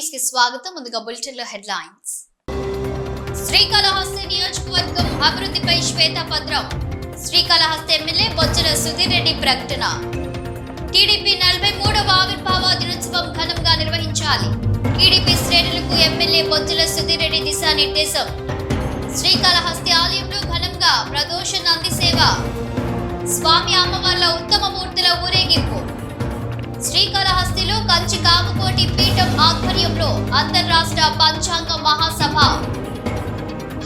న్యూస్కి స్వాగతం. ముందుగా బులెటిన్లో హెడ్లైన్స్. శ్రీకాళహస్తి నియోజకవర్గం అభివృద్ధిపై శ్వేతపత్రం. శ్రీకాళహస్తి ఎమ్మెల్యే బొజ్జల సుధీర్ రెడ్డి ప్రకటన. టీడీపీ నలభై మూడవ ఆవిర్భావ దినోత్సవం ఘనంగా నిర్వహించాలి. టీడీపీ శ్రేణులకు ఎమ్మెల్యే బొజ్జల సుధీర్ రెడ్డి దిశానిర్దేశం. శ్రీకాళహస్తి ఆలయంలో ఘనంగా ప్రదోష నంది సేవ. స్వామి అమ్మవార్ల ఉత్తమ మూర్తుల ఊరేగింపు. శ్రీకాళహస్తిలో కంచి కామకోటి పీఠం ఆధ్వర్యంలో అంతర్రాష్ట్ర పంచాంగ మహాసభ.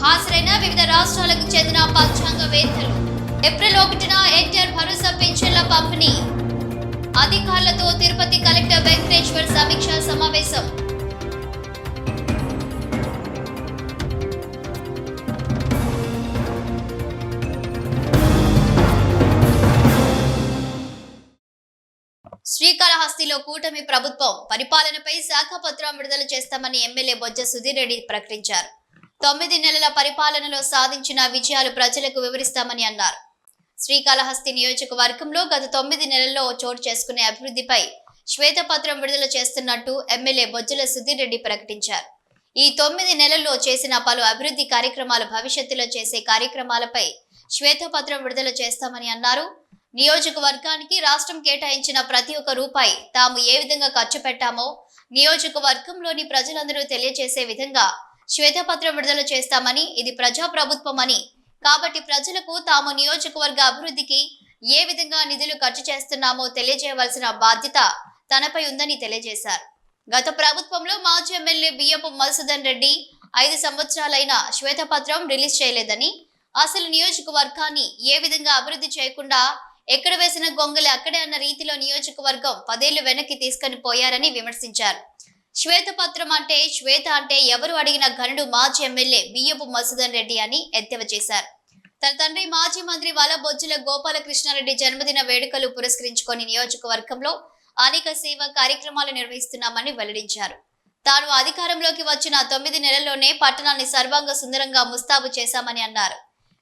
హాజరైన వివిధ రాష్ట్రాలకు చెందిన పంచాంగవేత్తలు. ఏప్రిల్ ఒకటిన ఎన్టీఆర్ భరోసా పెన్షన్ల పంపిణీ. అధికారులతో తిరుపతి కలెక్టర్ వెంకటేశ్వర్ సమీక్షా సమావేశం. శ్రీకాళహస్తిలో కూటమి ప్రభుత్వం పరిపాలనపై శాఖపత్రం విడుదల చేస్తామని ఎమ్మెల్యే బొజ్జ సుధీర్ రెడ్డి ప్రకటించారు. తొమ్మిది నెలల పరిపాలనలో సాధించిన విజయాలు ప్రజలకు వివరిస్తామని అన్నారు. శ్రీకాళహస్తి నియోజకవర్గంలో గత తొమ్మిది నెలల్లో చోటు చేసుకునే అభివృద్ధిపై శ్వేతపత్రం విడుదల చేస్తున్నట్టు ఎమ్మెల్యే బొజ్జల సుధీర్ రెడ్డి ప్రకటించారు. ఈ తొమ్మిది నెలల్లో చేసిన పలు అభివృద్ధి కార్యక్రమాలు భవిష్యత్తులో చేసే కార్యక్రమాలపై శ్వేతపత్రం విడుదల చేస్తామని అన్నారు. నియోజకవర్గానికి రాష్ట్రం కేటాయించిన ప్రతి ఒక్క రూపాయి తాము ఏ విధంగా ఖర్చు పెట్టామో నియోజకవర్గంలోని ప్రజలందరూ తెలియజేసే విధంగా శ్వేతపత్రం విడుదల చేస్తామని ఇది ప్రజా అని కాబట్టి ప్రజలకు తాము నియోజకవర్గ అభివృద్ధికి ఏ విధంగా నిధులు ఖర్చు చేస్తున్నామో తెలియజేయవలసిన బాధ్యత తనపై ఉందని తెలియజేశారు. గత ప్రభుత్వంలో మాజీ ఎమ్మెల్యే బియ్యపు మధుసూదన్ రెడ్డి ఐదు సంవత్సరాలైన శ్వేతపత్రం రిలీజ్ చేయలేదని అసలు నియోజకవర్గాన్ని ఏ విధంగా అభివృద్ధి చేయకుండా ఎక్కడ వేసిన గొంగలి అక్కడే అన్న రీతిలో నియోజకవర్గం పదేళ్ళు వెనక్కి తీసుకొని పోయారని విమర్శించారు. శ్వేతపత్రం అంటే శ్వేత అంటే ఎవరు అడిగిన ఘనుడు మాజీ ఎమ్మెల్యే బియ్యపు మధుసూదన్ రెడ్డి అని ఎద్దేవా చేశారు. తన తండ్రి మాజీ మంత్రి వలబొజ్జుల గోపాలకృష్ణారెడ్డి జన్మదిన వేడుకలు పురస్కరించుకొని నియోజకవర్గంలో అనేక సేవా కార్యక్రమాలు నిర్వహిస్తున్నామని వెల్లడించారు. తాను అధికారంలోకి వచ్చిన తొమ్మిది నెలల్లోనే పట్టణాన్ని సర్వాంగ సుందరంగా ముస్తాబు చేశామని అన్నారు.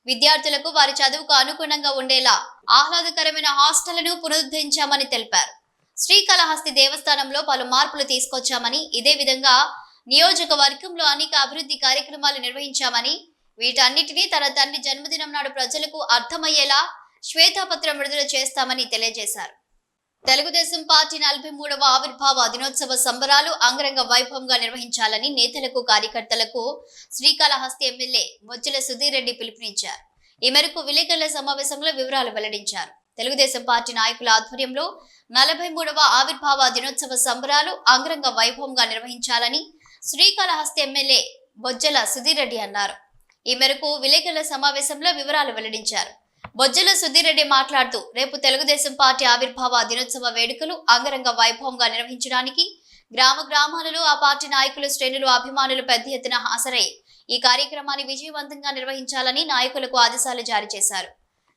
విద్యార్థులకు వారి చదువుకు అనుగుణంగా ఉండేలా ఆహ్లాదకరమైన హాస్టళ్ళను పునరుద్ధరించామని తెలిపారు. శ్రీకాళహస్తి దేవస్థానంలో పలు మార్పులు తీసుకొచ్చామని ఇదే విధంగా నియోజకవర్గంలో అనేక అభివృద్ధి కార్యక్రమాలు నిర్వహించామని వీటన్నిటినీ తన తండ్రి జన్మదినం నాడు ప్రజలకు అర్థమయ్యేలా శ్వేతాపత్రం విడుదల చేస్తామని తెలియజేశారు. తెలుగుదేశం పార్టీ నలభై మూడవ ఆవిర్భావ దినోత్సవ సంబరాలు అంగరంగ వైభవంగా నిర్వహించాలని నేతలకు కార్యకర్తలకు శ్రీకాళహస్తి ఎమ్మెల్యే బొజ్జల సుధీర్ రెడ్డి పిలుపునిచ్చారు. ఈ మేరకు విలేకరుల సమావేశంలో వివరాలు వెల్లడించారు. తెలుగుదేశం పార్టీ నాయకుల ఆధ్వర్యంలో నలభై మూడవ ఆవిర్భావ దినోత్సవ సంబరాలు అంగరంగ వైభవంగా నిర్వహించాలని శ్రీకాళహస్తి ఎమ్మెల్యే బొజ్జల సుధీర్ రెడ్డి అన్నారు. ఈ మేరకు విలేకరుల సమావేశంలో వివరాలు వెల్లడించారు. బొజ్జల సుధీరెడ్డి మాట్లాడుతూ రేపు తెలుగుదేశం పార్టీ ఆవిర్భావ దినోత్సవ వేడుకలు అంగరంగ వైభవంగా నిర్వహించడానికి గ్రామ గ్రామాలలో ఆ పార్టీ నాయకులు శ్రేణులు అభిమానులు పెద్ద ఎత్తున హాజరై ఈ కార్యక్రమాన్ని విజయవంతంగా నిర్వహించాలని నాయకులకు ఆదేశాలు జారీ చేశారు.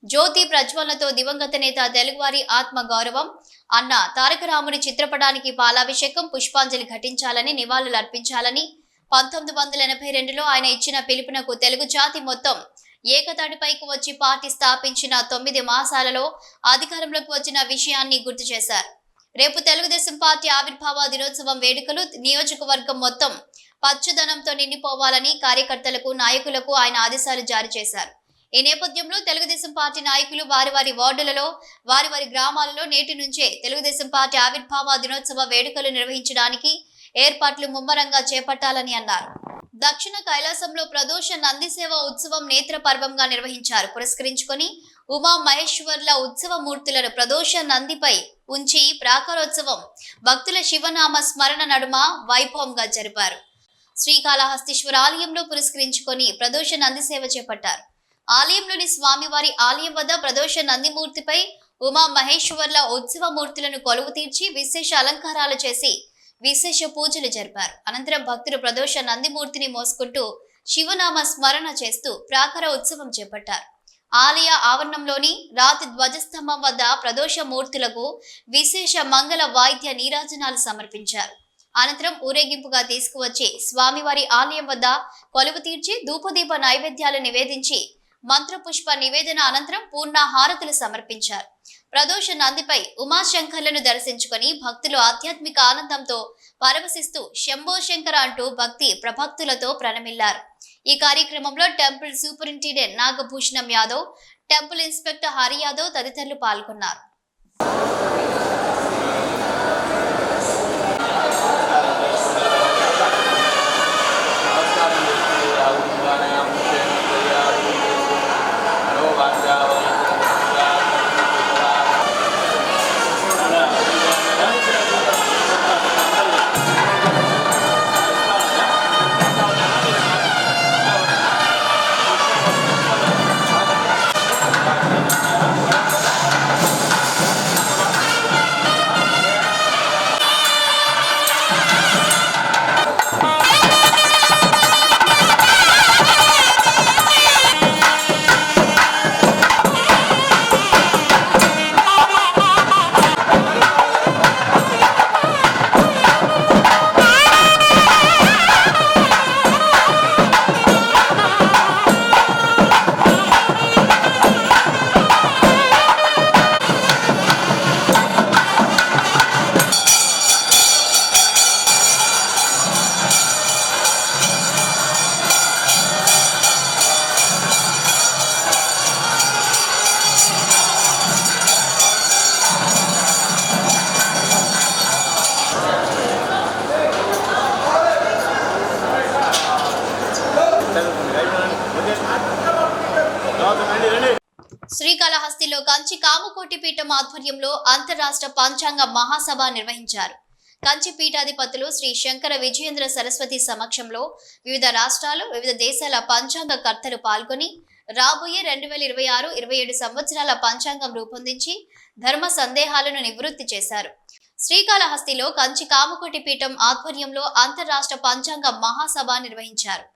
జ్యోతి ప్రజ్వలనతో దివంగత నేత తెలుగువారి ఆత్మ గౌరవం అన్న తారకరాముని చిత్రపటానికి పాలాభిషేకం పుష్పాంజలి ఘటించాలని నివాళులు అర్పించాలని పంతొమ్మిది వందల ఎనభై రెండులో ఆయన ఇచ్చిన పిలుపునకు తెలుగు జాతి మొత్తం ఏకతాటిపైకి వచ్చి పార్టీ స్థాపించిన తొమ్మిది మాసాలలో అధికారంలోకి వచ్చిన విషయాన్ని గుర్తు చేశారు. రేపు తెలుగుదేశం పార్టీ ఆవిర్భావ దినోత్సవం వేడుకలు నియోజకవర్గం మొత్తం పచ్చదనంతో నిండిపోవాలని కార్యకర్తలకు నాయకులకు ఆయన ఆదేశాలు జారీ చేశారు. ఈ నేపథ్యంలో తెలుగుదేశం పార్టీ నాయకులు వారి వారి వార్డులలో వారి వారి గ్రామాలలో నేటి నుంచే తెలుగుదేశం పార్టీ ఆవిర్భావ దినోత్సవ వేడుకలు నిర్వహించడానికి ఏర్పాట్లు ముమ్మరంగా చేపట్టాలని అన్నారు. దక్షిణ కైలాసంలో ప్రదోష నంది సేవ ఉత్సవం నేత్ర పర్వంగా నిర్వహించారు. పురస్కరించుకొని ఉమా మహేశ్వర్ల ఉత్సవ మూర్తులను ప్రదోష నందిపై ఉంచి ప్రాకారోత్సవం భక్తుల శివనామ స్మరణ నడుమ వైభవంగా జరిపారు. శ్రీకాళహస్తీశ్వర ఆలయంలో పురస్కరించుకొని ప్రదోష నంది సేవ చేపట్టారు. ఆలయంలోని స్వామివారి ఆలయం వద్ద ప్రదోష నందిమూర్తిపై ఉమా మహేశ్వర్ల ఉత్సవ మూర్తులను కొలువు తీర్చి విశేష అలంకారాలు చేసి విశేష పూజలు జరిపారు. అనంతరం భక్తులు ప్రదోష నందిమూర్తిని మోసుకుంటూ శివనామ స్మరణ చేస్తూ ప్రాకార ఉత్సవం చేపట్టారు. ఆలయ ఆవరణంలోని రాతి ధ్వజస్తంభం వద్ద ప్రదోష మూర్తులకు విశేష మంగళ వాయిద్య నీరాజనాలు సమర్పించారు. అనంతరం ఊరేగింపుగా తీసుకువచ్చి స్వామివారి ఆలయం వద్ద కొలువు తీర్చి ధూపదీప నైవేద్యాలు నివేదించి మంత్రపుష్ప నివేదన అనంతరం పూర్ణ హారతులు సమర్పించారు. ప్రదోష నందిపై ఉమాశంకర్లను దర్శించుకొని భక్తులు ఆధ్యాత్మిక ఆనందంతో పరవశిస్తూ శంభో శంకర అంటూ భక్తి ప్రభక్తులతో ప్రణమిల్లారు. ఈ కార్యక్రమంలో temple superintendent Nagabhushanam Yadav temple inspector Hari Yadav తదితరులు పాల్గొన్నారు. రాష్ట్ర పంచాంగ మహాసభ నిర్వహించారు. కంచి పీఠాధిపతులు శ్రీ శంకర విజయేంద్ర సరస్వతి సమక్షంలో వివిధ రాష్ట్రాలు వివిధ దేశాల పంచాంగ కర్తలు పాల్గొని రాబోయే రెండు వేల ఇరవై ఆరు ఇరవై ఏడు సంవత్సరాల పంచాంగం రూపొందించి ధర్మ సందేహాలను నివృత్తి చేశారు. శ్రీకాళహస్తిలో కంచి కామకోటి పీఠం ఆధ్వర్యంలో అంతర్రాష్ట్ర పంచాంగ మహాసభ నిర్వహించారు.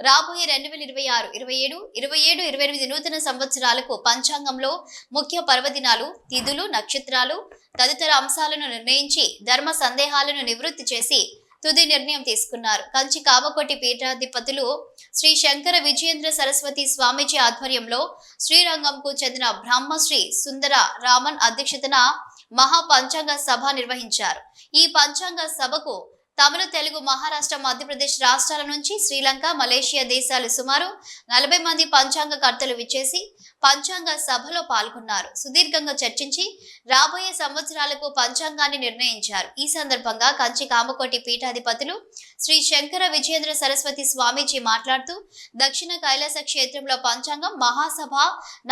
రాబోయే రెండు వేల ఇరవై ఆరు ఇరవై ఏడు ఇరవై ఏడు ఇరవై ఎనిమిది నూతన సంవత్సరాలకు పంచాంగంలో ముఖ్య పర్వదినాలు తిథులు నక్షత్రాలు తదితర అంశాలను నిర్ణయించి ధర్మ సందేహాలను నివృత్తి చేసి తుది నిర్ణయం తీసుకున్నారు. కంచి కామకోటి పీఠాధిపతులు శ్రీ శంకర విజయేంద్ర సరస్వతి స్వామీజీ ఆధ్వర్యంలో శ్రీరంగంకు చెందిన బ్రహ్మశ్రీ సుందర రామన్ అధ్యక్షతన మహా పంచాంగ సభ నిర్వహించారు. ఈ పంచాంగ సభకు తమిళ తెలుగు మహారాష్ట్ర మధ్యప్రదేశ్ రాష్ట్రాల నుంచి శ్రీలంక మలేషియా దేశాలు సుమారు నలభై మంది పంచాంగకర్తలు విచ్చేసి పంచాంగ సభలో పాల్గొన్నారు. సుదీర్ఘంగా చర్చించి రాబోయే సంవత్సరాలకు పంచాంగాన్ని నిర్ణయించారు. ఈ సందర్భంగా కంచి కామకోటి పీఠాధిపతులు శ్రీ శంకర విజయేంద్ర సరస్వతి స్వామీజీ మాట్లాడుతూ దక్షిణ కైలాస క్షేత్రంలో పంచాంగం మహాసభ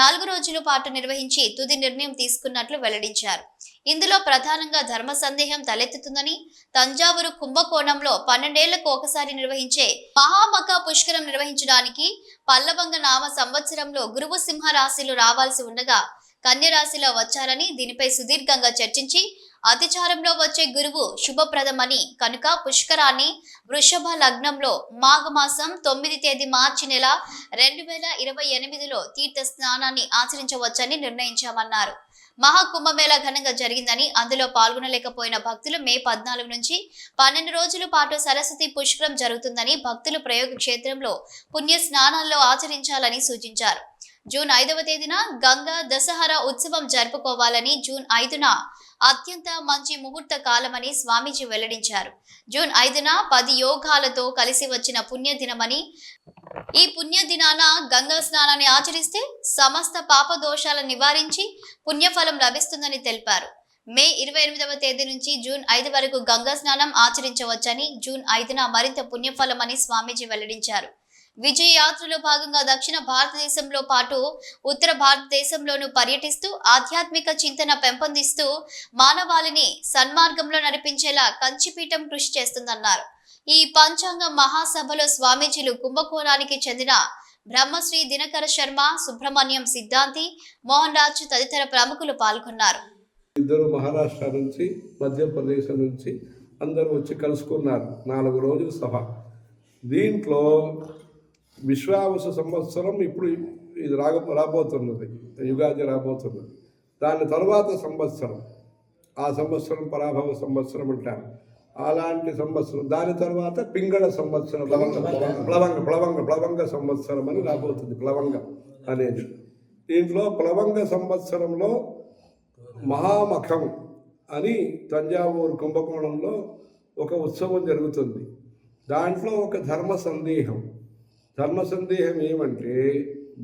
నాలుగు రోజుల పాటు నిర్వహించి తుది నిర్ణయం తీసుకున్నట్లు వెల్లడించారు. ఇందులో ప్రధానంగా ధర్మ సందేహం తలెత్తుతుందని తంజావూరు కుంభకోణంలో పన్నెండేళ్ళకు ఒకసారి నిర్వహించే మహామక పుష్కరం నిర్వహించడానికి పల్లవంగ నామ సంవత్సరంలో గురువు సింహ రాశిలో రావాల్సి ఉండగా కన్యరాశిలో వచ్చారని దీనిపై సుదీర్ఘంగా చర్చించి అతిచారంలో వచ్చే గురువు శుభప్రదమని కనుక పుష్కరాన్ని వృషభ లగ్నంలో మాఘమాసం తొమ్మిది తేదీ మార్చి నెల రెండు వేల ఇరవై ఎనిమిదిలో తీర్థ స్నానాన్ని ఆచరించవచ్చని నిర్ణయించామన్నారు. మహాకుంభమేళ ఘనంగా జరిగిందని అందులో పాల్గొనలేకపోయిన భక్తులు మే పద్నాలుగు నుంచి పన్నెండు రోజుల పాటు సరస్వతి పుష్కరం జరుగుతుందని భక్తులు ప్రయోగ క్షేత్రంలో పుణ్య స్నానాల్లో ఆచరించాలని సూచించారు. జూన్ ఐదవ తేదీన గంగా దసహరా ఉత్సవం జరుపుకోవాలని జూన్ ఐదున అత్యంత మంచి ముహూర్త కాలమని స్వామీజీ వెల్లడించారు. జూన్ ఐదున పది యోగాలతో కలిసి వచ్చిన పుణ్యదినమని ఈ పుణ్య దినాన గంగా స్నానాన్ని ఆచరిస్తే సమస్త పాప దోషాలను నివారించి పుణ్యఫలం లభిస్తుందని తెలిపారు. మే ఇరవై ఎనిమిదవ తేదీ నుంచి జూన్ ఐదు వరకు గంగా స్నానం ఆచరించవచ్చని జూన్ ఐదున మరింత పుణ్యఫలమని స్వామీజీ వెల్లడించారు. విజయ యాత్రలో భాగంగా దక్షిణ భారతదేశంలో పాటు ఉత్తర భారతదేశంలోనూ పర్యటిస్తూ ఆధ్యాత్మిక చింతన పెంపొందిస్తూ మానవాళిని సన్మార్గంలో నడిపించేలా కంచిపీఠం కృషి చేస్తుందన్నారు. ఈ పంచాంగ మహాసభలో స్వామీజీలు కుంభకోణానికి చెందిన బ్రహ్మశ్రీ దినకర శర్మ సుబ్రహ్మణ్యం సిద్ధాంతి మోహన్ రాజ్ తదితర ప్రముఖులు పాల్గొన్నారు. ఇద్దరు మహారాష్ట్ర నుంచి మధ్యప్రదేశ్ నుంచి అందరూ వచ్చి కలుసుకున్నారు. నాలుగు రోజుల సభ. దీంట్లో విశ్వావస సంవత్సరం ఇప్పుడు ఇది రాగ రాబోతున్నది. యుగాది రాబోతున్నది. దాని తర్వాత సంవత్సరం. ఆ సంవత్సరం పరాభవ సంవత్సరం అంటారు. అలాంటి సంవత్సరం దాని తర్వాత పింగళ సంవత్సరం ప్లవంగ ప్లవంగ ప్లవంగ ప్లవంగ సంవత్సరం అని రాబోతుంది ప్లవంగం అనేది. దీంట్లో ప్లవంగ సంవత్సరంలో మహామఖం అని తంజావూరు కుంభకోణంలో ఒక ఉత్సవం జరుగుతుంది. దాంట్లో ఒక ధర్మ సందేహం. ధర్మ సందేహం ఏమంటే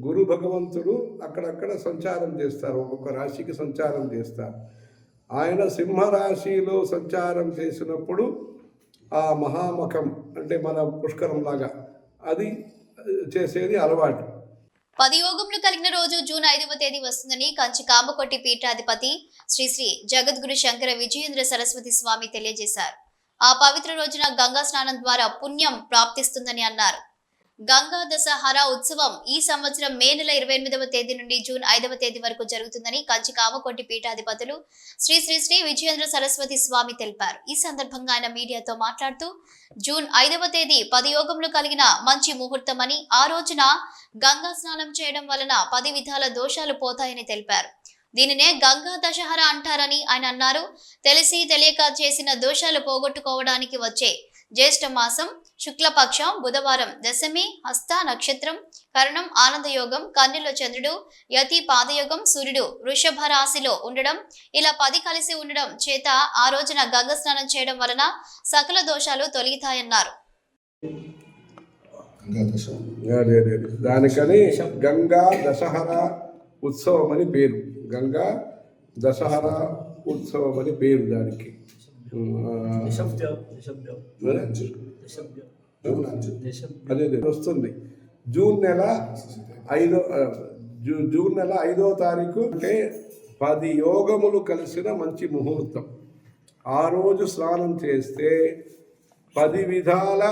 గురు భగవంతుడు అక్కడక్కడ సంచారం చేస్తారు ఒక్కొక్క రాశికి సంచారం చేస్తారు. ఆయన సింహరాశిలో సంచారం చేసినప్పుడు ఆ మహామఖం అంటే మన పుష్కరం లాగా అది చేసేది అలవాటు. పది యోగములు కలిగిన రోజు జూన్ ఐదవ తేదీ వస్తుందని కంచి కామకొట్టి పీఠాధిపతి శ్రీ శ్రీ జగద్గురు శంకర విజయేంద్ర సరస్వతి స్వామి తెలియజేశారు. ఆ పవిత్ర రోజున గంగా స్నానం ద్వారా పుణ్యం ప్రాప్తిస్తుందని అన్నారు. గంగా దశహర ఉత్సవం ఈ సంవత్సరం మే నెల ఇరవై ఎనిమిదవ తేదీ నుండి జూన్ ఐదవ తేదీ వరకు జరుగుతుందని కంచి కామకొట్టి పీఠాధిపతులు శ్రీ శ్రీ శ్రీ విజయేంద్ర సరస్వతి స్వామి తెలిపారు. ఈ సందర్భంగా ఆయన మీడియాతో మాట్లాడుతూ జూన్ ఐదవ తేదీ పది యోగములు కలిగిన మంచి ముహూర్తమని ఆ రోజున గంగా స్నానం చేయడం వలన పది విధాల దోషాలు పోతాయని తెలిపారు. దీనినే గంగా దశహర అంటారని ఆయన అన్నారు. తెలిసి తెలియక చేసిన దోషాలు పోగొట్టుకోవడానికి వచ్చే జ్యేష్ఠ మాసం శుక్లపక్షం బుధవారం దశమి హస్త నక్షత్రం కరణం ఆనందయోగం కన్యలో చంద్రుడు యతి పాదయోగం సూర్యుడు వృషభ రాశిలో ఉండడం ఇలా పది కలిసి ఉండడం చేత ఆ రోజున గంగ స్నానం చేయడం వలన సకల దోషాలు తొలగితాయన్నారు. దానికని గంగా దశహరా ఉత్సవం అని పేరు. గంగా దశహరా ఉత్సవం అని పేరు దానికి. అదే అదే వస్తుంది జూన్ నెల ఐదో జూన్ నెల ఐదో తారీఖు అంటే పది యోగములు కలిసిన మంచి ముహూర్తం ఆ రోజు స్నానం చేస్తే పది విధాల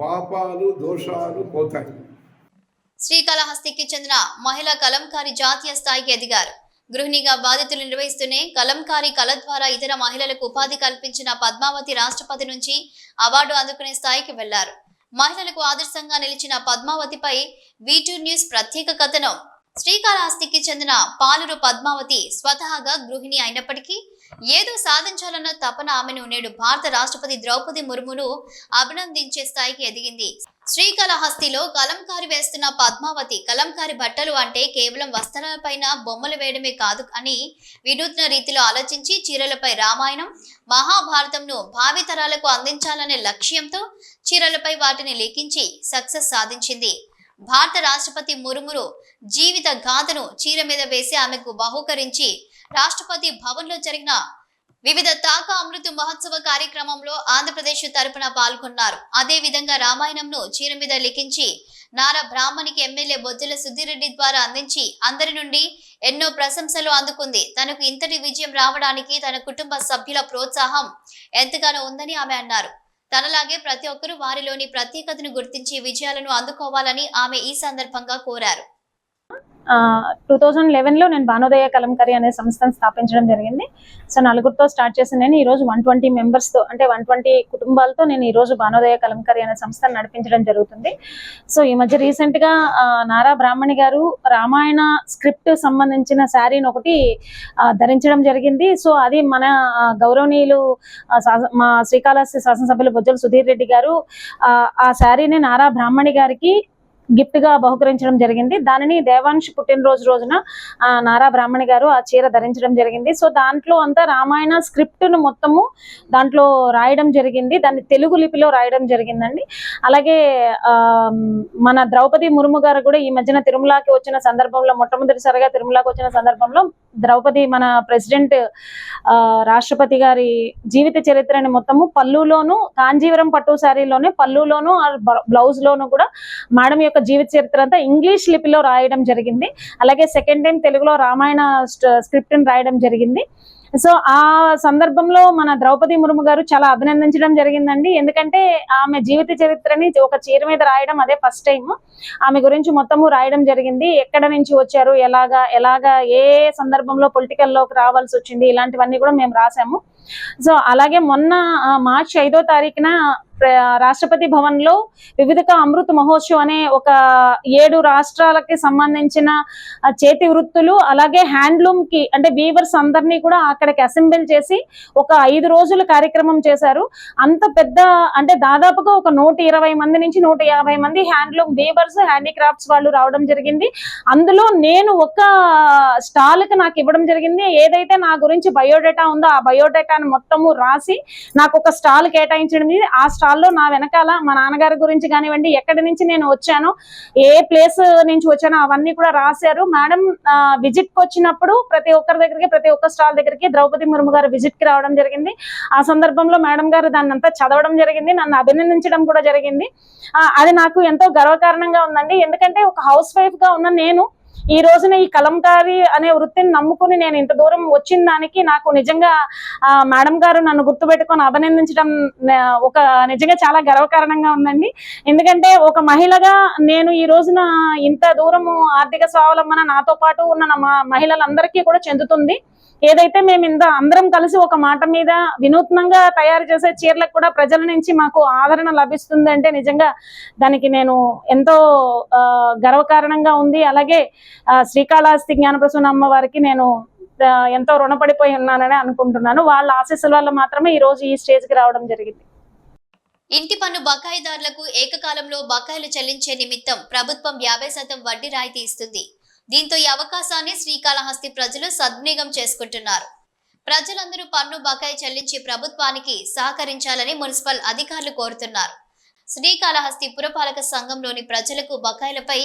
పాపాలు దోషాలు పోతాయి శ్రీకాళహస్తికి చెందిన మహిళా కలంకారి జాతీయ స్థాయికి ఎదిగారు గృహిణిగా బాధ్యతలు నిర్వహిస్తూనే కలంకారీ కళ ద్వారా ఇతర మహిళలకు ఉపాధి కల్పించిన పద్మావతి రాష్ట్రపతి నుంచి అవార్డు అందుకునే స్థాయికి వెళ్ళారు. మహిళలకు ఆదర్శంగా నిలిచిన పద్మావతిపై వీటూ న్యూస్ ప్రత్యేక కథనం. శ్రీకాళహస్తికి చెందిన పాలూరు పద్మావతి స్వతహాగా గృహిణి అయినప్పటికీ ఏదో సాధించాలన్న తపన ఆమెను నేడు భారత రాష్ట్రపతి ద్రౌపది ముర్మును అభినందించే స్థాయికి ఎదిగింది. శ్రీకాళహస్తిలో కలంకారి వేస్తున్న పద్మావతి కలంకారి బట్టలు అంటే కేవలం వస్త్రాలపైన బొమ్మలు వేయడమే కాదు అని వినూత్న రీతిలో ఆలోచించి చీరలపై రామాయణం మహాభారతంను భావితరాలకు అందించాలనే లక్ష్యంతో చీరలపై వాటిని లిఖించి సక్సెస్ సాధించింది. భారత రాష్ట్రపతి మురుమురు జీవిత గాథను చీర మీద వేసి ఆమెకు బహుకరించి రాష్ట్రపతి భవన్లో జరిగిన వివిధ తాక అమృత మహోత్సవ కార్యక్రమంలో ఆంధ్రప్రదేశ్ తరపున పాల్గొన్నారు. అదే విధంగా రామాయణంను చీర మీద లిఖించి నారా బ్రాహ్మణికి ఎమ్మెల్యే బొజ్జల సుధీరెడ్డి ద్వారా అందించి అందరి నుండి ఎన్నో ప్రశంసలు అందుకుంది. తనకు ఇంతటి విజయం రావడానికి తన కుటుంబ సభ్యుల ప్రోత్సాహం ఎంతగానో ఉందని ఆమె అన్నారు. తనలాగే ప్రతి ఒక్కరూ వారిలోని ప్రత్యేకతను గుర్తించి విజయాలను అందుకోవాలని ఆమె ఈ సందర్భంగా కోరారు. టూ థౌజండ్ లెవెన్లో నేను భానోదయ కలంకరీ అనే సంస్థను స్థాపించడం జరిగింది. సో నలుగురితో స్టార్ట్ చేసిన నేను ఈరోజు వన్ ట్వంటీ మెంబర్స్తో అంటే వన్ ట్వంటీ కుటుంబాలతో నేను ఈరోజు భానోదయ కలంకరీ అనే సంస్థను నడిపించడం జరుగుతుంది. సో ఈ మధ్య రీసెంట్గా నారా బ్రాహ్మణి గారు రామాయణ స్క్రిప్ట్ సంబంధించిన శారీని ఒకటి ధరించడం జరిగింది. సో అది మన గౌరవనీయులు మా శ్రీకాళహస్తి శాసనసభ్యులు బొజ్జల సుధీర్ రెడ్డి గారు ఆ, ఆ శారీని నారా బ్రాహ్మణి గారికి గిఫ్ట్గా బహుకరించడం జరిగింది. దానిని దేవాంశ్ పుట్టినరోజు రోజున ఆ, నారా బ్రాహ్మణి గారు ఆ చీర ధరించడం జరిగింది. సో దాంట్లో అంతా రామాయణ స్క్రిప్ట్ను మొత్తము దాంట్లో రాయడం జరిగింది. దాన్ని తెలుగు లిపిలో రాయడం జరిగిందండి. అలాగే ఆ, మన ద్రౌపది ముర్ము గారు కూడా ఈ మధ్యన తిరుమలకి వచ్చిన సందర్భంలో మొట్టమొదటిసారిగా తిరుమలకి వచ్చిన సందర్భంలో ద్రౌపది మన ప్రెసిడెంట్ ఆ, రాష్ట్రపతి గారి జీవిత చరిత్రని మొత్తము పల్లులోను కాంజీవరం పట్టు శారీలోనే పల్లులోను ఆ బ్లౌజ్ లోను కూడా మేడం యొక్క జీవిత చరిత్ర అంతా ఇంగ్లీష్ లిపిలో రాయడం జరిగింది. అలాగే సెకండ్ టైం తెలుగులో రామాయణ స్క్రిప్ట్ రాయడం జరిగింది. సో ఆ సందర్భంలో మన ద్రౌపది ముర్ము గారు చాలా అభినందించడం జరిగిందండి. ఎందుకంటే ఆమె జీవిత చరిత్రని ఒక చీర మీద రాయడం అదే ఫస్ట్ టైం. ఆమె గురించి మొత్తము రాయడం జరిగింది. ఎక్కడ నుంచి వచ్చారు? ఎలాగా ఎలాగా ఏ సందర్భంలో పొలిటికల్లోకి రావాల్సి వచ్చింది? ఇలాంటివన్నీ కూడా మేము రాసాము. సో అలాగే మొన్న మార్చి ఐదో తారీఖున రాష్ట్రపతి భవన్లో వివిధ అమృత్ మహోత్సవ్ అనే ఒక ఏడు రాష్ట్రాలకి సంబంధించిన చేతి వృత్తులు అలాగే హ్యాండ్లూమ్కి అంటే వీవర్స్ అందరినీ కూడా అక్కడికి అసెంబ్లీ చేసి ఒక ఐదు రోజుల కార్యక్రమం చేశారు. అంత పెద్ద అంటే దాదాపుగా ఒక నూట ఇరవై మంది నుంచి నూట మంది హ్యాండ్లూమ్ వీవర్స్ హ్యాండీక్రాఫ్ట్స్ వాళ్ళు రావడం జరిగింది. అందులో నేను ఒక స్టాల్కి నాకు ఇవ్వడం జరిగింది. ఏదైతే నా గురించి బయోడేటా ఉందో ఆ బయోడేటాను మొత్తము రాసి నాకు ఒక స్టాల్ కేటాయించడం ఆ స్టాల్ స్టాల్లో నా వెనకాల మా నాన్నగారి గురించి కానివ్వండి ఎక్కడి నుంచి నేను వచ్చాను ఏ ప్లేస్ నుంచి వచ్చానో అవన్నీ కూడా రాశారు. మేడం విజిట్కి వచ్చినప్పుడు ప్రతి ఒక్కరి దగ్గరికి ప్రతి ఒక్క స్టాల్ దగ్గరికి ద్రౌపది ముర్ము గారు విజిట్కి రావడం జరిగింది. ఆ సందర్భంలో మేడం గారు దాన్ని అంతా చదవడం జరిగింది నన్ను అభినందించడం కూడా జరిగింది. అది నాకు ఎంతో గర్వకారణంగా ఉందండి. ఎందుకంటే ఒక హౌస్ వైఫ్గా ఉన్న నేను ఈ రోజున ఈ కలంకారి అనే వృత్తిని నమ్ముకుని నేను ఇంత దూరం వచ్చిన దానికి నాకు నిజంగా ఆ, మేడం గారు నన్ను గుర్తుపెట్టుకొని అభినందించడం ఒక నిజంగా చాలా గర్వకారణంగా ఉందండి. ఎందుకంటే ఒక మహిళగా నేను ఈ రోజున ఇంత దూరము ఆర్థిక స్వావలంబన నాతో పాటు ఉన్న మహిళలందరికీ కూడా చెందుతుంది. ఏదైతే మేము ఇంత అందరం కలిసి ఒక మాట మీద వినూత్నంగా తయారు చేసే చీరలకు కూడా ప్రజల నుంచి మాకు ఆదరణ లభిస్తుంది అంటే నిజంగా దానికి నేను ఎంతో గర్వకారణంగా ఉంది. అలాగే శ్రీకాళహస్తి జ్ఞానప్రసూన అమ్మవారికి నేను ఎంతో రుణపడిపోయి ఉన్నానని అనుకుంటున్నాను. వాళ్ళ ఆశీస్సుల వల్ల మాత్రమే ఈ రోజు ఈ స్టేజ్కి రావడం జరిగింది. ఇంటి పన్ను బకాయిదారులకు ఏకకాలంలో బకాయిలు చెల్లించే నిమిత్తం ప్రభుత్వం యాభై శాతం వడ్డీ రాయితీ ఇస్తుంది. దీంతో ఈ అవకాశాన్ని శ్రీకాళహస్తి ప్రజలు సద్వినియోగం చేసుకుంటున్నారు. ప్రజలందరూ పన్ను బకాయి చెల్లించి ప్రభుత్వానికి సహకరించాలని మున్సిపల్ అధికారులు కోరుతున్నారు. శ్రీకాళహస్తి పురపాలక సంఘంలోని ప్రజలకు బకాయిలపై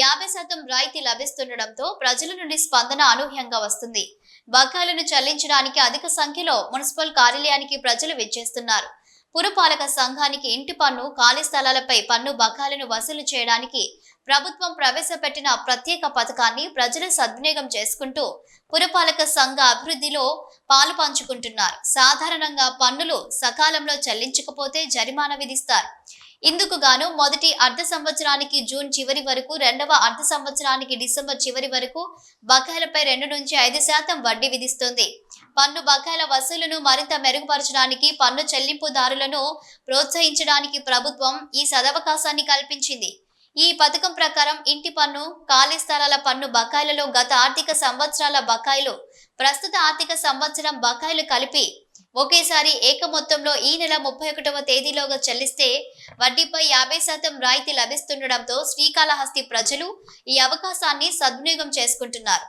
యాభై శాతం రాయితీ లభిస్తుండటంతో ప్రజల నుండి స్పందన అనూహ్యంగా వస్తుంది. బకాయిలను చెల్లించడానికి అధిక సంఖ్యలో మున్సిపల్ కార్యాలయానికి ప్రజలు విచ్చేస్తున్నారు. పురపాలక సంఘానికి ఇంటి పన్ను ఖాళీ స్థలాలపై పన్ను బకాయిలను వసూలు చేయడానికి ప్రభుత్వం ప్రవేశపెట్టిన ప్రత్యేక పథకాన్ని ప్రజలు సద్వినియోగం చేసుకుంటూ పురపాలక సంఘ అభివృద్ధిలో పాలు పంచుకుంటున్నారు. సాధారణంగా పన్నులు సకాలంలో చెల్లించకపోతే జరిమానా విధిస్తారు. ఇందుకు గాను మొదటి అర్ధ సంవత్సరానికి జూన్ చివరి వరకు రెండవ అర్ధ సంవత్సరానికి డిసెంబర్ చివరి వరకు బకాయిలపై రెండు నుంచి ఐదు శాతం వడ్డీ విధిస్తుంది. పన్ను బకాయిల వసూలును మరింత మెరుగుపరచడానికి పన్ను చెల్లింపుదారులను ప్రోత్సహించడానికి ప్రభుత్వం ఈ సదవకాశాన్ని కల్పించింది. ఈ పథకం ప్రకారం ఇంటి పన్ను ఖాళీ స్థలాల పన్ను బకాయిలలో గత ఆర్థిక సంవత్సరాల బకాయిలు ప్రస్తుత ఆర్థిక సంవత్సరం బకాయిలు కలిపి ఒకేసారి ఏక మొత్తంలో ఈ నెల ముప్పై ఒకటవ తేదీలోగా చెల్లిస్తే వడ్డీపై యాభై శాతం రాయితీ లభిస్తుండటంతో శ్రీకాళహస్తి ప్రజలు ఈ అవకాశాన్ని సద్వినియోగం చేసుకుంటున్నారు.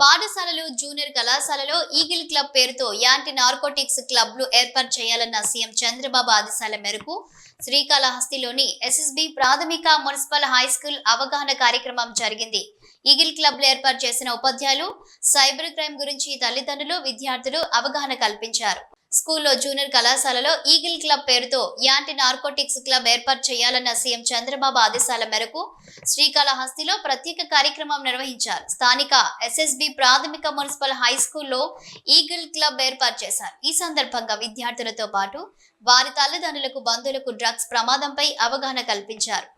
పాఠశాలలు జూనియర్ కళాశాలలో ఈగిల్ క్లబ్ పేరుతో యాంటీ నార్కోటిక్స్ క్లబ్లు ఏర్పాటు చేయాలన్న సీఎం చంద్రబాబు ఆదేశాల మేరకు శ్రీకాళహస్తిలోని ఎస్ఎస్బి ప్రాథమిక మున్సిపల్ హై స్కూల్ అవగాహన కార్యక్రమం జరిగింది. ఈగిల్ క్లబ్లు ఏర్పాటు చేసిన ఉపాధ్యాయులు సైబర్ క్రైమ్ గురించి తల్లిదండ్రులు విద్యార్థులు అవగాహన కల్పించారు. స్కూల్లో జూనియర్ కళాశాలలో ఈగిల్ క్లబ్ పేరుతో యాంటీ నార్కోటిక్స్ క్లబ్ ఏర్పాటు చేయాలన్న సీఎం చంద్రబాబు ఆదేశాల మేరకు శ్రీకాళహస్తిలో ప్రత్యేక కార్యక్రమం నిర్వహించారు. స్థానిక ఎస్ఎస్బి ప్రాథమిక మున్సిపల్ హై స్కూల్లో ఈగిల్ క్లబ్ ఏర్పాటు చేశారు. ఈ సందర్భంగా విద్యార్థులతో పాటు వారి తల్లిదండ్రులకు బంధువులకు డ్రగ్స్ ప్రమాదంపై అవగాహన కల్పించారు.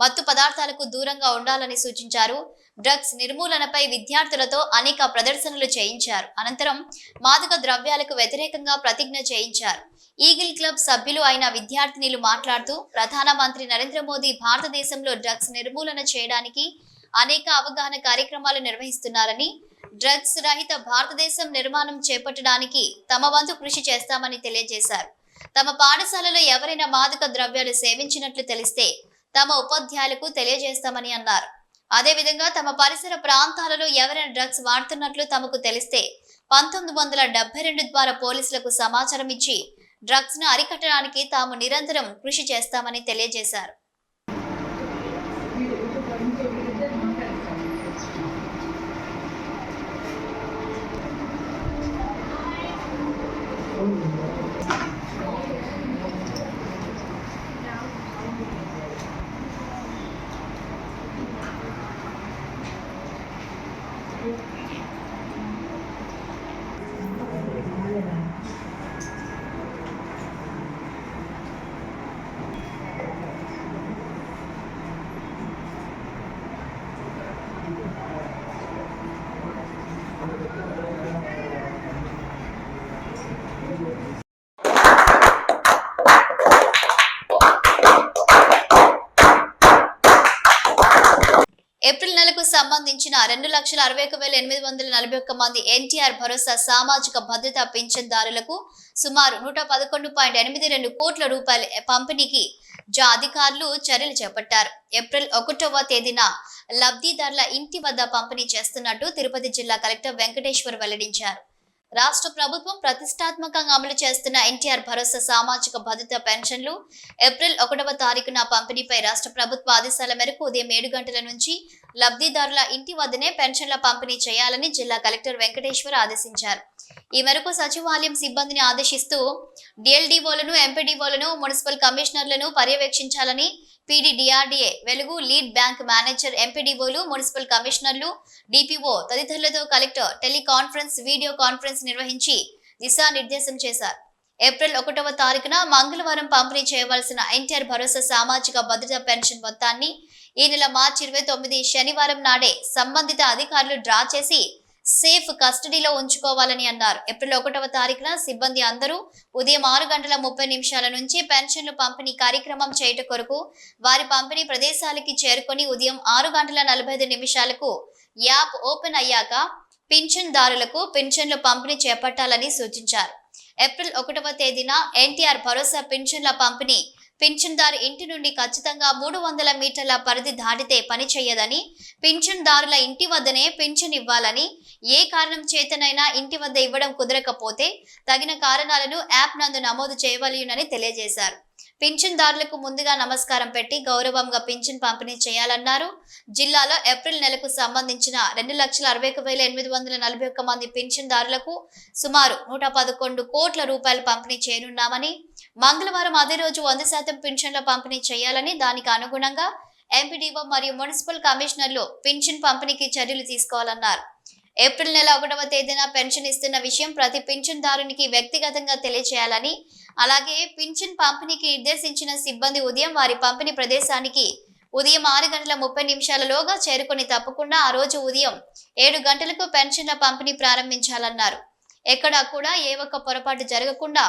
మత్తు పదార్థాలకు దూరంగా ఉండాలని సూచించారు. డ్రగ్స్ నిర్మూలనపై విద్యార్థులతో అనేక ప్రదర్శనలు చేయించారు. అనంతరం మాదక ద్రవ్యాలకు వ్యతిరేకంగా ప్రతిజ్ఞ చేయించారు. ఈగిల్ క్లబ్ సభ్యులు అయిన విద్యార్థినిలు మాట్లాడుతూ ప్రధానమంత్రి నరేంద్ర మోదీ భారతదేశంలో డ్రగ్స్ నిర్మూలన చేయడానికి అనేక అవగాహన కార్యక్రమాలు నిర్వహిస్తున్నారని డ్రగ్స్ రహిత భారతదేశం నిర్మాణం చేపట్టడానికి తమ వంతు కృషి చేస్తామని తెలియజేశారు. తమ పాఠశాలలో ఎవరైనా మాదక ద్రవ్యాలు సేవించినట్లు తెలిస్తే తమ ఉపాధ్యాయులకు తెలియజేస్తామని అన్నారు. అదేవిధంగా తమ పరిసర ప్రాంతాలలో ఎవరైనా డ్రగ్స్ వాడుతున్నట్లు తమకు తెలిస్తే పంతొమ్మిది వందల డెబ్బై రెండు ద్వారా పోలీసులకు సమాచారం ఇచ్చి డ్రగ్స్ను అరికట్టడానికి తాము నిరంతరం కృషి చేస్తామని తెలియజేశారు. సంబంధించిన రెండు లక్షల అరవై ఒక వేల ఎనిమిది వందల నలభై ఒక్క మంది ఎన్టీఆర్ భరోసా సామాజిక భద్రత పింఛన్దారులకు సుమారు నూట పదకొండు పాయింట్ ఎనిమిది రెండు కోట్ల రూపాయల పంపిణీకి జా అధికారులు చర్యలు చేపట్టారు. ఏప్రిల్ ఒకటవ తేదీన లబ్ధిదారుల ఇంటి వద్ద పంపిణీ చేస్తున్నట్టు తిరుపతి జిల్లా కలెక్టర్ వెంకటేశ్వర్ వెల్లడించారు. రాష్ట్ర ప్రభుత్వం ప్రతిష్టాత్మకంగా అమలు చేస్తున్న ఎన్టీఆర్ భరోసా సామాజిక భద్రత పెన్షన్లు ఏప్రిల్ ఒకటవ తారీఖున పంపిణీపై రాష్ట్ర ప్రభుత్వ ఆదేశాల మేరకు ఉదయం ఏడు గంటల నుంచి లబ్ధిదారుల ఇంటి వద్దనే పెన్షన్ల పంపిణీ చేయాలని జిల్లా కలెక్టర్ వెంకటేశ్వర్ ఆదేశించారు. ఈ మేరకు సచివాలయం సిబ్బందిని ఆదేశిస్తూ డిఎల్డీఓలను ఎంపీడీఓలను మున్సిపల్ కమిషనర్లను పర్యవేక్షించాలని PD DRDA Velugu lead bank manager ఎంపీడీఓలు municipal కమిషనర్లు డిపిఓ తదితరులతో కలెక్టర్ టెలికాన్ఫరెన్స్ వీడియో కాన్ఫరెన్స్ నిర్వహించి దిశానిర్దేశం చేశారు. ఏప్రిల్ ఒకటవ తారీఖున మంగళవారం పంపిణీ చేయవలసిన ఎన్టీఆర్ భరోసా సామాజిక భద్రత పెన్షన్ మొత్తాన్ని ఈ నెల మార్చి ఇరవై తొమ్మిది శనివారం నాడే సంబంధిత అధికారులు డ్రా చేసి సేఫ్ కస్టడీలో ఉంచుకోవాలని అన్నారు. ఏప్రిల్ ఒకటవ తారీఖున సిబ్బంది అందరూ ఉదయం ఆరు గంటల ముప్పై నిమిషాల నుంచి పెన్షన్లు పంపిణీ కార్యక్రమం చేయుట కొరకు వారి పంపిణీ ప్రదేశాలకి చేరుకొని ఉదయం ఆరు గంటల నలభై ఐదు నిమిషాలకు యాప్ ఓపెన్ అయ్యాక పింఛన్దారులకు పింఛన్లు పంపిణీ చేపట్టాలని సూచించారు. ఏప్రిల్ ఒకటవ తేదీన ఎన్టీఆర్ భరోసా పింఛన్ల పంపిణీ పింఛన్దారు ఇంటి నుండి ఖచ్చితంగా మూడు వందల మీటర్ల పరిధి దాటితే పని చేయదని పింఛన్దారుల ఇంటి వద్దనే పింఛన్ ఇవ్వాలని ఏ కారణం చేతనైనా ఇంటి వద్ద ఇవ్వడం కుదరకపోతే తగిన కారణాలను యాప్ నందు నమోదు చేయవలయునని తెలియజేశారు. పింఛన్దారులకు ముందుగా నమస్కారం పెట్టి గౌరవంగా పింఛన్ పంపిణీ చేయాలన్నారు. జిల్లాలో ఏప్రిల్ నెలకు సంబంధించిన రెండు లక్షల అరవై ఒక వేల ఎనిమిది వందల నలభై ఒక్క మంది పింఛన్దారులకు సుమారు నూట పదకొండు కోట్ల రూపాయలు పంపిణీ చేయనున్నామని మంగళవారం అదే రోజు వంద శాతం పింఛన్ల పంపిణీ చేయాలని దానికి అనుగుణంగా ఎంపీడీఓ మరియు మున్సిపల్ కమిషనర్లు పింఛన్ పంపిణీకి చర్యలు తీసుకోవాలన్నారు. ఏప్రిల్ నెల ఒకటవ తేదీన పెన్షన్ ఇస్తున్న విషయం ప్రతి పింఛన్దారునికి వ్యక్తిగతంగా తెలియచేయాలని అలాగే పింఛన్ పంపిణీకి నిర్దేశించిన సిబ్బంది ఉదయం వారి పంపిణీ ప్రదేశానికి ఉదయం ఆరు గంటల ముప్పై నిమిషాలలోగా చేరుకొని తప్పకుండా ఆ రోజు ఉదయం ఏడు గంటలకు పెన్షన్ల పంపిణీ ప్రారంభించాలన్నారు. ఎక్కడా కూడా ఏ ఒక్క పొరపాటు జరగకుండా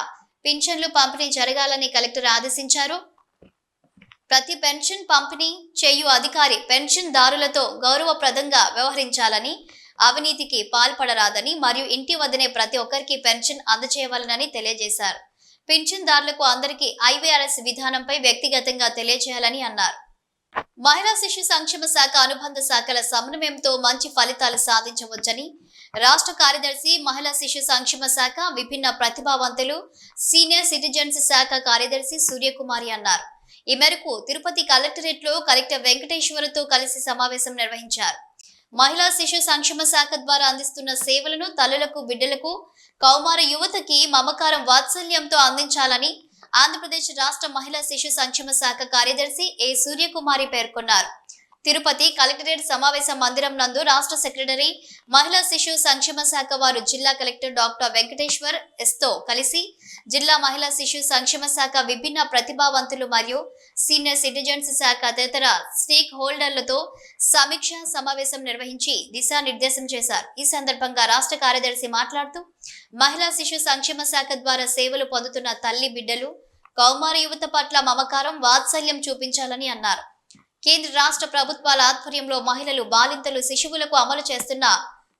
పింఛన్లు పంపిణీ జరగాలని కలెక్టర్ ఆదేశించారు. ప్రతి పెన్షన్ పంపిణీ చేయు అధికారి పెన్షన్ దారులతో గౌరవప్రదంగా వ్యవహరించాలని అవినీతికి పాల్పడరాదని మరియు ఇంటి వద్దనే ప్రతి ఒక్కరికి పెన్షన్ అందజేయవాలనని తెలియజేశారు. పింఛన్దారులకు అందరికీ ఐవీఆర్ఎస్ విధానంపై వ్యక్తిగతంగా తెలియజేయాలని అన్నారు. మహిళా శిశు సంక్షేమ శాఖ అనుబంధ శాఖల సమన్వయంతో మంచి ఫలితాలు సాధించవచ్చని రాష్ట్ర కార్యదర్శి మహిళా శిశు సంక్షేమ శాఖ విభిన్న ప్రతిభావంతులు సీనియర్ సిటిజన్స్ శాఖ కార్యదర్శి సూర్యకుమారి అన్నారు. ఈ మేరకు తిరుపతి కలెక్టరేట్లో కలెక్టర్ వెంకటేశ్వరతో కలిసి సమావేశం నిర్వహించారు. మహిళా శిశు సంక్షేమ శాఖ ద్వారా అందిస్తున్న సేవలను తల్లులకు బిడ్డలకు కౌమార యువతకి మమకారం వాత్సల్యంతో అందించాలని ఆంధ్రప్రదేశ్ రాష్ట్ర మహిళా శిశు సంక్షేమ శాఖ కార్యదర్శి ఏ సూర్యకుమారి పేర్కొన్నారు. తిరుపతి కలెక్టరేట్ సమావేశ మందిరం నందు రాష్ట్ర సెక్రటరీ మహిళా శిశు సంక్షేమ శాఖ వారు జిల్లా కలెక్టర్ డాక్టర్ వెంకటేశ్వర్ ఎస్తో కలిసి జిల్లా మహిళా శిశు సంక్షేమ శాఖ విభిన్న ప్రతిభావంతులు మరియు సీనియర్ సిటిజన్స్ శాఖ తదితర స్టేక్ హోల్డర్లతో సమీక్ష సమావేశం నిర్వహించి దిశానిర్దేశం చేశారు. ఈ సందర్భంగా రాష్ట్ర కార్యదర్శి మాట్లాడుతూ మహిళా శిశు సంక్షేమ శాఖ ద్వారా సేవలు పొందుతున్న తల్లి బిడ్డలు కౌమార యువత పట్ల మమకారం వాత్సల్యం చూపించాలని అన్నారు. కేంద్ర రాష్ట్ర ప్రభుత్వాల ఆధ్వర్యంలో మహిళలు బాలింతలు శిశువులకు అమలు చేస్తున్న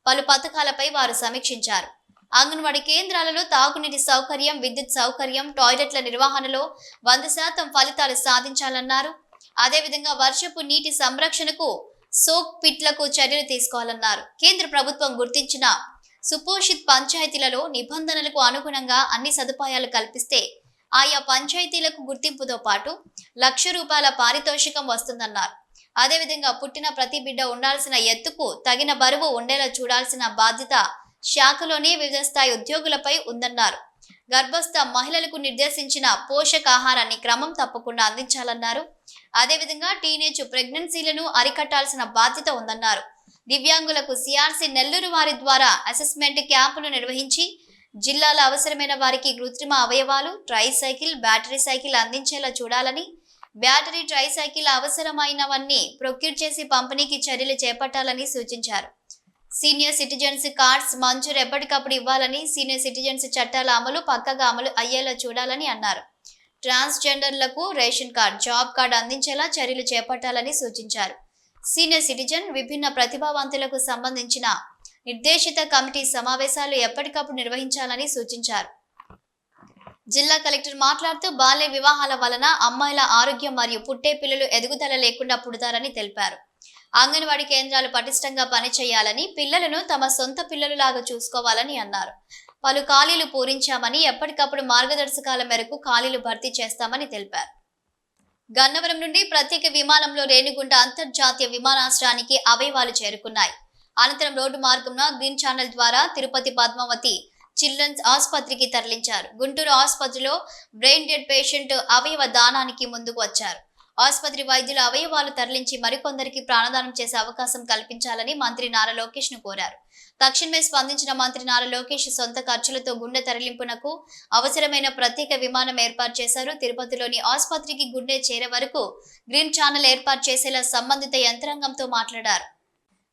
పలు పథకాలపై వారు సమీక్షించారు. అంగన్వాడీ కేంద్రాలలో తాగునీటి సౌకర్యం విద్యుత్ సౌకర్యం టాయిలెట్ల నిర్వహణలో వంద శాతం ఫలితాలు సాధించాలన్నారు. అదేవిధంగా వర్షపు నీటి సంరక్షణకు సోక్ పిట్లకు చర్యలు తీసుకోవాలన్నారు. కేంద్ర ప్రభుత్వం గుర్తించిన సుపోషిత్ పంచాయతీలలో నిబంధనలకు అనుగుణంగా అన్ని సదుపాయాలు కల్పిస్తే ఆయా పంచాయతీలకు గుర్తింపుతో పాటు లక్ష రూపాయల పారితోషికం వస్తుందన్నారు. అదేవిధంగా పుట్టిన ప్రతి బిడ్డ ఉండాల్సిన ఎత్తుకు తగిన బరువు ఉండేలా చూడాల్సిన బాధ్యత శాఖలోని వివిధ స్థాయి ఉద్యోగులపై ఉందన్నారు. గర్భస్థ మహిళలకు నిర్దేశించిన పోషకాహారాన్ని క్రమం తప్పకుండా అందించాలన్నారు. అదేవిధంగా టీనేజ్ ప్రెగ్నెన్సీలను అరికట్టాల్సిన బాధ్యత ఉందన్నారు. దివ్యాంగులకు సిఆర్సీ నెల్లూరు వారి ద్వారా అసెస్మెంట్ క్యాంపులు నిర్వహించి జిల్లాలో అవసరమైన వారికి కృత్రిమ అవయవాలు ట్రై సైకిల్ బ్యాటరీ సైకిల్ అందించేలా చూడాలని బ్యాటరీ ట్రై సైకిల్ అవసరమైనవన్నీ ప్రొక్యూర్ చేసి పంపిణీకి చర్యలు చేపట్టాలని సూచించారు. సీనియర్ సిటిజన్స్ కార్డ్స్ మంజూరు ఎప్పటికప్పుడు ఇవ్వాలని సీనియర్ సిటిజన్స్ చట్టాల అమలు పక్కగా అమలు అయ్యేలా చూడాలని అన్నారు. ట్రాన్స్జెండర్లకు రేషన్ కార్డ్ జాబ్ కార్డ్ అందించేలా చర్యలు చేపట్టాలని సూచించారు. సీనియర్ సిటిజన్ విభిన్న ప్రతిభావంతులకు సంబంధించిన నిర్దేశిత కమిటీ సమావేశాలు ఎప్పటికప్పుడు నిర్వహించాలని సూచించారు. జిల్లా కలెక్టర్ మాట్లాడుతూ బాల్య వివాహాల వలన అమ్మాయిల ఆరోగ్యం మరియు పుట్టే పిల్లలు ఎదుగుదల లేకుండా పుడతారని తెలిపారు. అంగన్వాడీ కేంద్రాలు పటిష్టంగా పనిచేయాలని పిల్లలను తమ సొంత పిల్లలులాగా చూసుకోవాలని అన్నారు. పలు ఖాళీలు పూరించామని ఎప్పటికప్పుడు మార్గదర్శకాల మేరకు ఖాళీలు భర్తీ చేస్తామని తెలిపారు. గన్నవరం నుండి ప్రత్యేక విమానంలో రేణిగుంట అంతర్జాతీయ విమానాశ్రయానికి అవయవాలు చేరుకున్నాయి. అనంతరం రోడ్డు మార్గంన గ్రీన్ ఛానల్ ద్వారా తిరుపతి పద్మావతి చిల్డ్రన్స్ ఆసుపత్రికి తరలించారు. గుంటూరు ఆసుపత్రిలో బ్రెయిన్ డెడ్ పేషెంట్ అవయవ దానానికి ముందుకు వచ్చారు. ఆసుపత్రి వైద్యుల అవయవాలు తరలించి మరికొందరికి ప్రాణదానం చేసే అవకాశం కల్పించాలని మంత్రి నారా లోకేష్ను కోరారు. తక్షణమే స్పందించిన మంత్రి నారా లోకేష్ సొంత ఖర్చులతో గుండె తరలింపునకు అవసరమైన ప్రత్యేక విమానం ఏర్పాటు చేశారు. తిరుపతిలోని ఆసుపత్రికి గుండె చేరే వరకు గ్రీన్ ఛానల్ ఏర్పాటు చేసేలా సంబంధిత యంత్రాంగంతో మాట్లాడారు.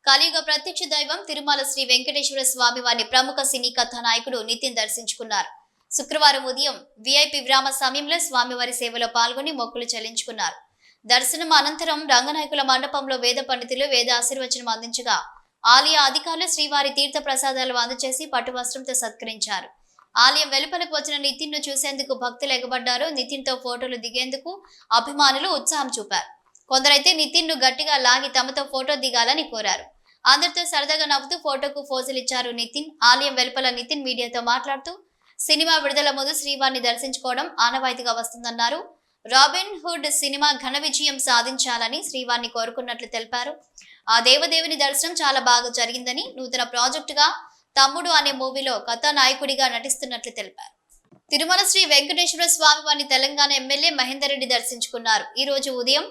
కలియుగ ప్రత్యక్ష దైవం తిరుమల శ్రీ వెంకటేశ్వర స్వామి వారిని ప్రముఖ సినీ కథా నాయకుడు నితిన్ దర్శించుకున్నారు. శుక్రవారం ఉదయం విఐపి విరామ సమయంలో స్వామివారి సేవలో పాల్గొని మొక్కులు చెల్లించుకున్నారు. దర్శనం అనంతరం రంగనాయకుల మండపంలో వేద పండితులు వేద ఆశీర్వచనం అందించగా ఆలయ అధికారులు శ్రీవారి తీర్థ ప్రసాదాలు అందజేసి పట్టు వస్త్రంతో సత్కరించారు. ఆలయం వెలుపలకు వచ్చిన నితిన్ను చూసేందుకు భక్తులు ఎగబడ్డారు. నితిన్తో ఫోటోలు దిగేందుకు అభిమానులు ఉత్సాహం చూపారు. కొందరైతే నితిన్ను గట్టిగా లాగి తమతో ఫోటో దిగాలని కోరారు. అందరితో సరదాగా నవ్వుతూ ఫోటోకు ఫోజులు ఇచ్చారు నితిన్. ఆలయం వెలుపల నితిన్ మీడియాతో మాట్లాడుతూ సినిమా విడుదల ముందు శ్రీవారిని దర్శించుకోవడం ఆనవాయితీగా వస్తుందన్నారు. రాబిన్ హుడ్ సినిమా ఘన విజయం సాధించాలని శ్రీవారిని కోరుకున్నట్లు తెలిపారు. ఆ దేవదేవుని దర్శనం చాలా బాగా జరిగిందని నూతన ప్రాజెక్టుగా తమ్ముడు అనే మూవీలో కథానాయకుడిగా నటిస్తున్నట్లు తెలిపారు. తిరుమల శ్రీ వెంకటేశ్వర స్వామి వారిని తెలంగాణ ఎమ్మెల్యే మహేందర్ రెడ్డి దర్శించుకున్నారు. ఈ రోజు ఉదయం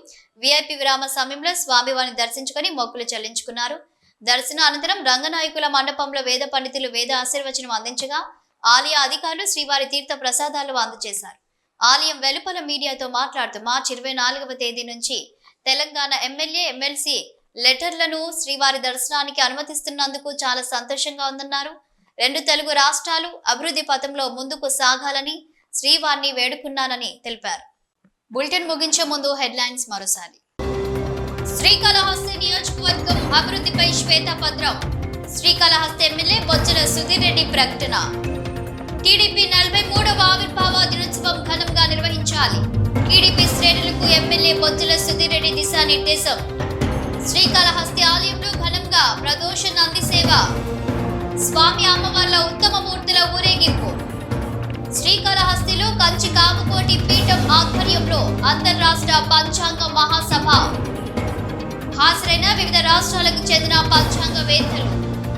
విఐపి విరామ సమయంలో స్వామివారిని దర్శించుకొని మొక్కులు చెల్లించుకున్నారు. దర్శనం అనంతరం రంగనాయకుల మండపంలో వేద పండితులు వేద ఆశీర్వచనం అందించగా ఆలయ అధికారులు శ్రీవారి తీర్థ ప్రసాదాలు అందజేశారు. ఆలయం వెలుపల మీడియాతో మాట్లాడుతూ మార్చి ఇరవై నాలుగవ తేదీ నుంచి తెలంగాణ ఎమ్మెల్యే ఎమ్మెల్సీ లెటర్లను శ్రీవారి దర్శనానికి అనుమతిస్తున్నందుకు చాలా సంతోషంగా ఉందన్నారు. రెండు తెలుగు రాష్ట్రాలు అభివృద్ధి పథంలో ముందుకు సాగాలని శ్రీవారిని వేడుకున్నానని తెలిపారు. బులెటిన్ ముగించే ముందు హెడ్లైన్స్ మరోసారి. శ్రీకాళహస్తి నియోజకవర్గం అభివృద్ధిపై శ్వేతపత్రం. శ్రీకాళహస్తి ఎమ్మెల్యే బొజ్జల సుధీర్ రెడ్డి ప్రకటన. టీడీపీ నలభై మూడవ ఆవిర్భావ నిర్దేశం. శ్రీకాళహస్తి ఆలయంలో ఘనంగా ప్రదోష నంది సేవ స్వామి అమ్మవార్ల ఉత్తమ మూర్తుల ఊరేగింపు. శ్రీకాళహస్తిలో కంచి కామకోటి పీఠం ఆధ్వర్యంలో అంతర్రాష్ట్ర పంచాంగ మహాసభ. హాజరైన వివిధ రాష్ట్రాలకు చెందిన పంచాంగవేత్తలు.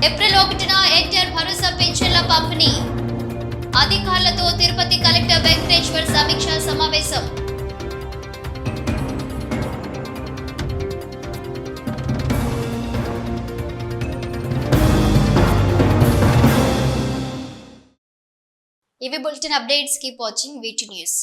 ఏప్రిల్ ఒకటిన ఎన్టీఆర్ భరోసా పెన్షన్ల పంపిణీ. అధికారులతో తిరుపతి కలెక్టర్ వెంకటేశ్వర్ సమీక్షా సమావేశం. ఇవి బులెటిన్ అప్డేట్స్ కీప్ వాచింగ్ వీటి న్యూస్